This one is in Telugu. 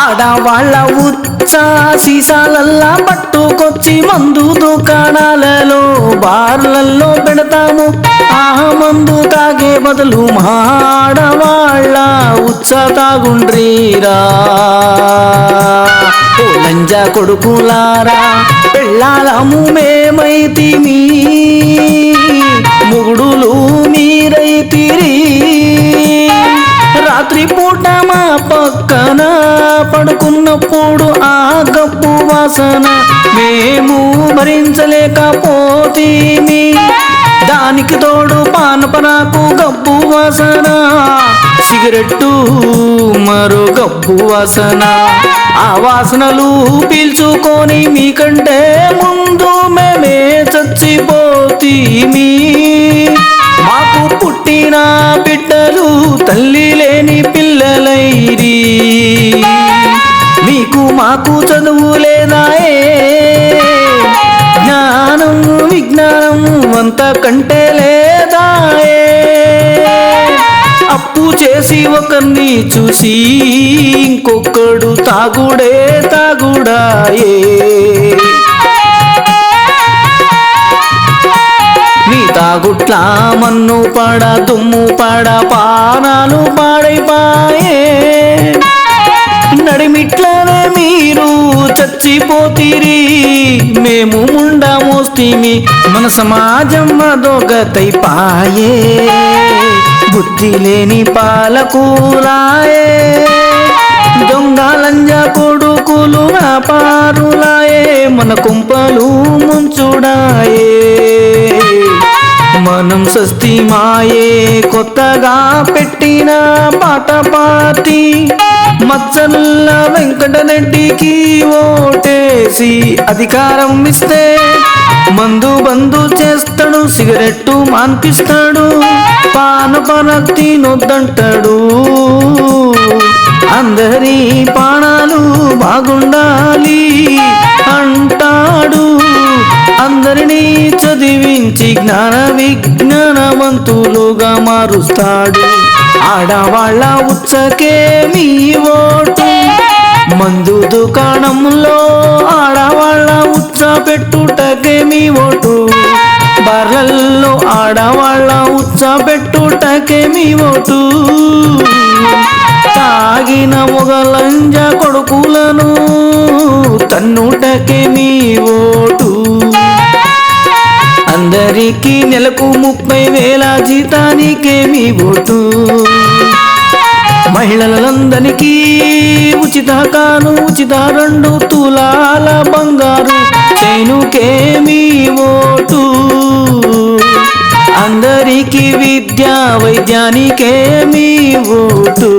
ఆడవాళ్ళ ఉచ్చ సీసాలల్లా పట్టుకొచ్చి మందు దుకాణాలలో బార్లల్లో పెడతాము. ఆ మందు తాగే బదులు మాడవాళ్ళ ఉచ్చ తాగుండ్రీరా. ఓ లంజ కొడుకులారా పెళ్ళాలము మేమైతిమి. ముగుడులు మీరైతిరి. రాత్రి పూట మా పక్కన పడుకున్నప్పుడు ఆ గప్పు వాసన మేము భరించలేకపోతీమి. దానికి తోడు పానపరాకు గబ్బు వాసన. సిగరెట్టు మరో గబ్బు వాసన. ఆ వాసనలు పీల్చుకొని మీకంటే ముందు మేమే చచ్చిపోతీమి. మాకు పుట్టిన బిడ్డలు తల్లి లేని పిల్లలైరి. మీకు మాకు చదువు లేదాయే విజ్ఞానం అంత కంటే లేదాయే. అప్పు చేసి ఒకరిని చూసి ఇంకొకడు తాగుడే తాగుడాయే. నీ తాగుట్లా మన్ను పడ దుమ్ము పడ పానాలు పాడైపాయే. చచ్చిపోతిరి మేము ముండా మోస్తిమి మన సమాజం అదొగతైపాయే బుద్ధి లేని పాలకూలాయే. దొంగలంజ కొడుకులు వ్యాపారులాయే మన కుంపలు ముంచుడాయే. మనం సస్తి మాయే కొత్తగా పెట్టిన పాట పార్టీ. మచ్చల్ల వెంకటరెడ్డికి ఓటేసి అధికారం ఇస్తే మందు బందు చేస్తాడు సిగరెట్టు మాన్పిస్తాడు పానపరక్తి నొద్దంటాడు. అందరి పాణాలు బాగుండాలి అంటాడు. అందరినీ దీవించి జ్ఞాన విజ్ఞానవంతులుగా మారుస్తాడు. ఆడవాళ్ళ ఉచ్చకే మీ ఓటు. మందు దుకాణంలో ఆడవాళ్ళ ఉచ్చ పెట్టుటకే మీ ఓటు. బర్రల్లో ఆడవాళ్ళ ఉచ్చ పెట్టుటకే మీ ఓటు. తాగిన మొగలంజ కొడుకులను తన్నుటకే మీ ఓటు వారికి నెలకు ముప్పై వేల జీతానికేమి ఓటు. మహిళలందరికీ ఉచిత కాను ఉచిత రెండు తులాల బంగారు చేనుకే ఓటు. అందరికీ విద్యా వైద్యానికేమి ఓటు.